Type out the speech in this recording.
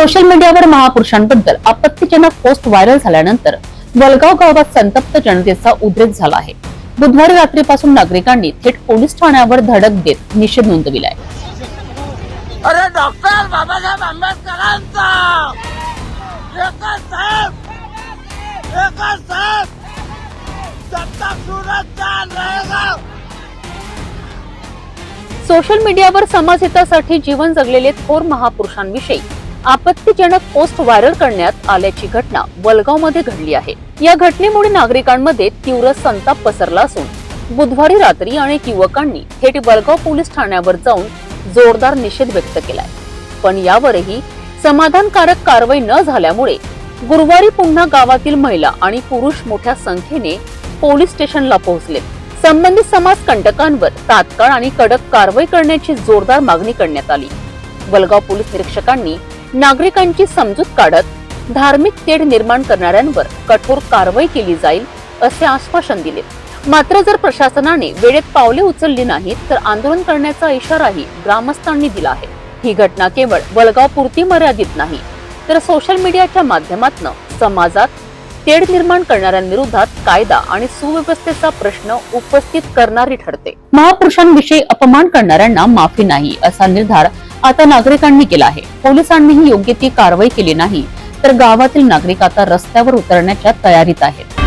Social मीडियावर महापुरुषांबद्दल आपत्तीजनक post viral झाल्यानंतर वलगाव गावात संतप्त जनतेचा उद्रेक झाला आहे. बुधवारी रात्रीपासून नागरिकांनी थेट पोलीस ठाण्यावर धडक देत निषेध नोंदविलाय. अरे डॉक्टर बाबासाहेब आंबेडकरांचा! सोशल मीडियावर समाजहितासाठी जीवन जगलेले थोर महापुरुषांविषयी आपत्तीजनक पोस्ट व्हायरल करण्यात आल्याची घटना वलगावमध्ये घडली आहे. या घटनेमुळे नागरिकांमध्ये तीव्र संताप पसरला असून बुधवारी रात्री अनेक युवकांनी थेट वलगाव पोलीस ठाण्यावर जाऊन जोरदार निषेध व्यक्त केलाय. पण यावरही समाधानकारक कारवाई न झाल्यामुळे गुरुवारी पुन्हा गावातील महिला आणि पुरुष मोठ्या संख्येने पोलीस स्टेशनला पोहोचले. संबंधित समाज कंटकांवर तात्काळ आणि कडक कारवाई करण्याची जोरदार मागणी करण्यात आली. वलगाव पोलीस निरीक्षकांनी नागरिकांची समजूत काढत धार्मिक तेढ निर्माण करणाऱ्यांवर कठोर कारवाई केली जाईल असे आश्वासन दिले. मात्र जर प्रशासनाने वेळेत पावले उचलली नाहीत तर आंदोलन करण्याचा इशाराही ग्रामस्थांनी दिला आहे. ही घटना केवळ वलगाव पुरती मर्यादित नाही तर सोशल मीडियाच्या माध्यमातून समाजात तेढ निर्माण करणाऱ्यांविरोधात कायदा आणि सुव्यवस्थेचा प्रश्न उपस्थित करणारी ठरते. महापुरुषांविषयी अपमान करणाऱ्यांना माफी नाही असा निर्धार आता नागरिकांनी केला आहे. पोलिसांनीही योग्य ती कारवाई केली नाही तर गावातील नागरिक आता रस्त्यावर उतरण्याच्या तयारीत आहेत.